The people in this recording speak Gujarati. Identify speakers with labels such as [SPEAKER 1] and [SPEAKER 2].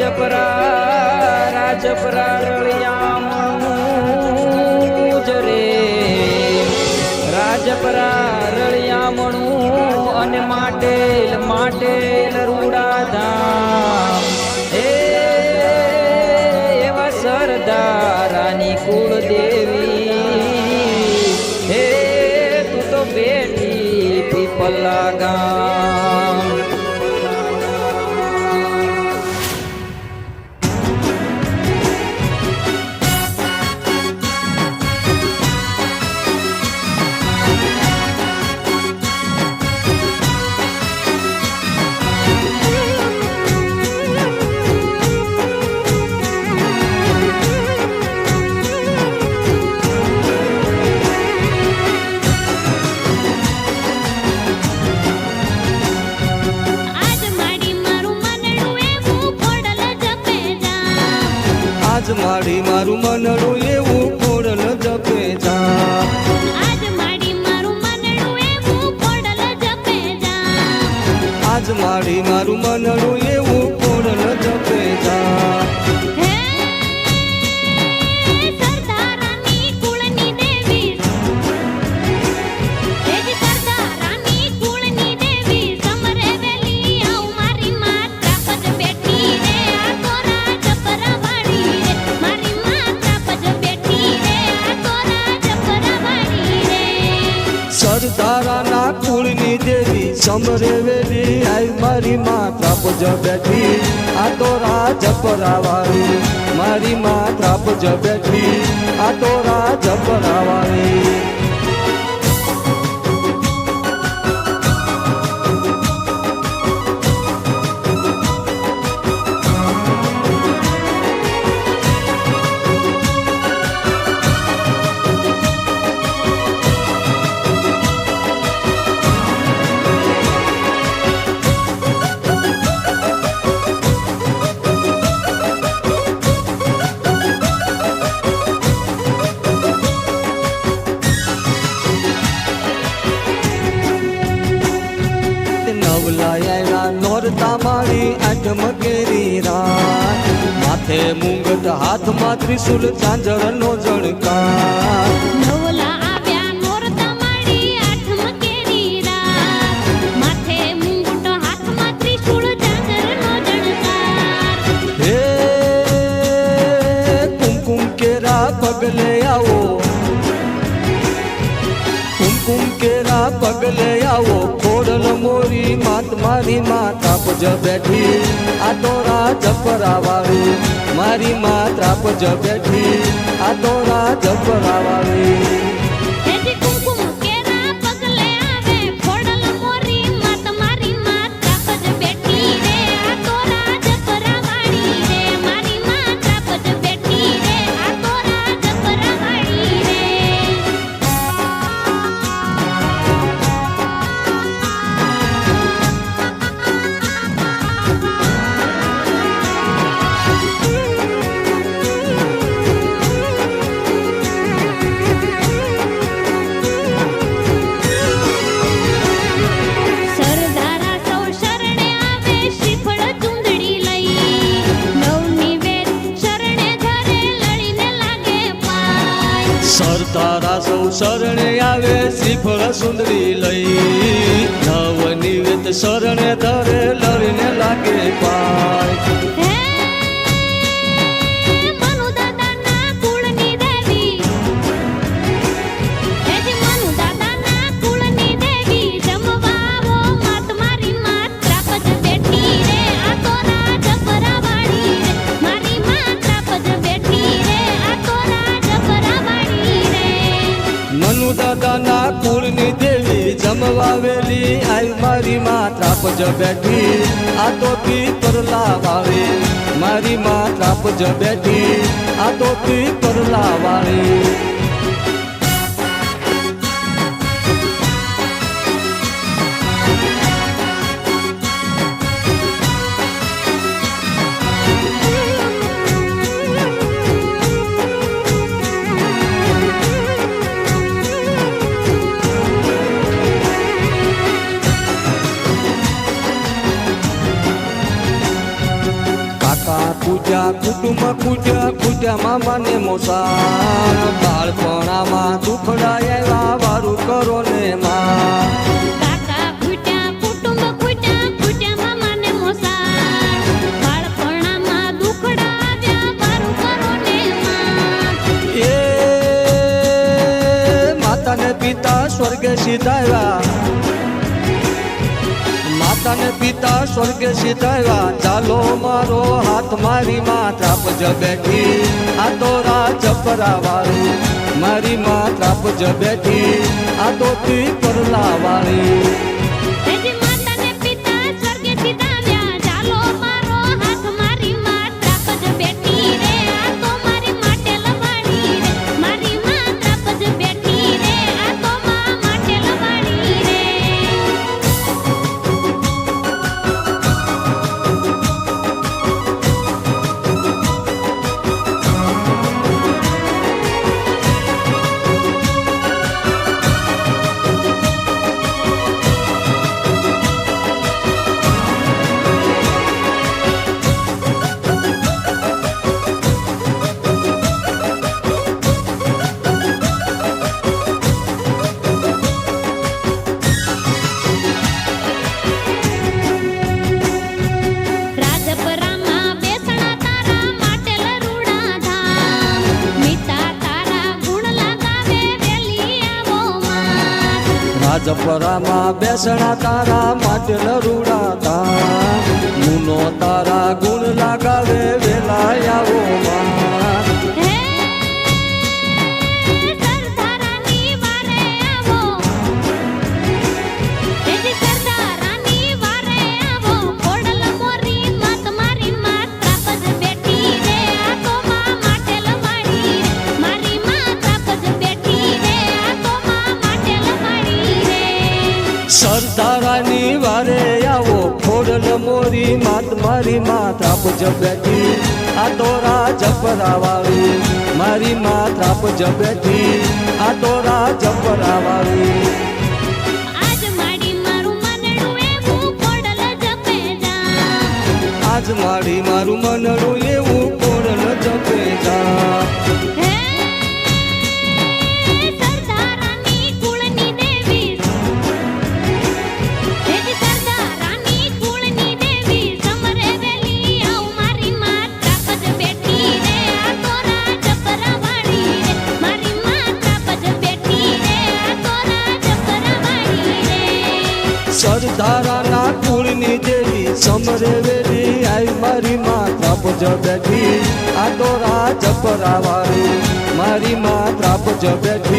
[SPEAKER 1] રાજપરા રાજપરા રળિયામણું જ રે. રાજપરા રળિયામણું અને માટેલ માટેલ રૂડાધામ. એ એવા સરદારાની કુળદેવી. હે, તું તો બેટી પીપલા ગામ.
[SPEAKER 2] આજ માડી મારું મનડું એવું ખોડલ જપે જા.
[SPEAKER 3] આજ માડી મારું મનડું એવું ખોડલ જપે જા.
[SPEAKER 2] આજ માડી મારું મનડું સરદારાના કુળની દેવી સમરે વેલી
[SPEAKER 3] આઈ મારી માતા પૂજ બેઠી. આ તો રાજપરાવાળી મારી માતા પૂજ બેઠી. આ તો મારી આઠમ કેરી રાત. માથે મુંગટ હાથમાં ત્રિશુલ
[SPEAKER 2] ચાંજર નો જણકાર
[SPEAKER 3] પગલે આવો. કુમકુમ કેરા પગલે મારી માતા પજ બેઠી આ તો રાજપરાવાળી મારી માતા પજ બેઠી આ તો રાજપરાવાળી સરતારા સૌ શરણે આવે શ્રીફળ સુંદરી લઈ. નવ નિવેદ શરણે ધરે લડીને લાગે પાય.
[SPEAKER 2] માતા
[SPEAKER 3] પજ બેઠી, આ તો પીપરલા વાવે મારી માતા પજ બેઠી, આ તો પીપરલા વાળી કાકા પૂજા કુટુંબ પૂજા કૂટ્યા મામા ને મોસા. બાળપણામાં દુખડાયેલા વારું કરો ને માં પિતા સ્વર્ગે સીધાવ્યા માતા ને પિતા સ્વર્ગે સીધાવ્યા ચાલો મારો મારી માં ત્રાપજ બેઠી. આ તો રાજ વાળી મારી માં ત્રાપજ બેઠી. આ તો તી પરલા વાળી
[SPEAKER 2] માં રાજપરામાં બેસણા તારા માટે
[SPEAKER 3] નરુડા ગુનો તારા ગુણ લગાવે વેલા આવો માં
[SPEAKER 2] આવો મોરી માત મારી
[SPEAKER 3] માત આપ જબેથી આ તોરા રાજપરા વાળી મારી માત આપ જબેથી આ તોરા રાજપરા વાળી
[SPEAKER 2] આજ માડી મારું મનડું એવું ખોડલ જપે જા.
[SPEAKER 3] આજ મારી મારું મનડું એવું ખોડલ જપે
[SPEAKER 2] સરદારાના કુળની દેવી સમરે વેલી
[SPEAKER 3] આઈ મારી માં પજ બેઠી આ તો રાજપરા વાળી મારી માં પજ બેઠી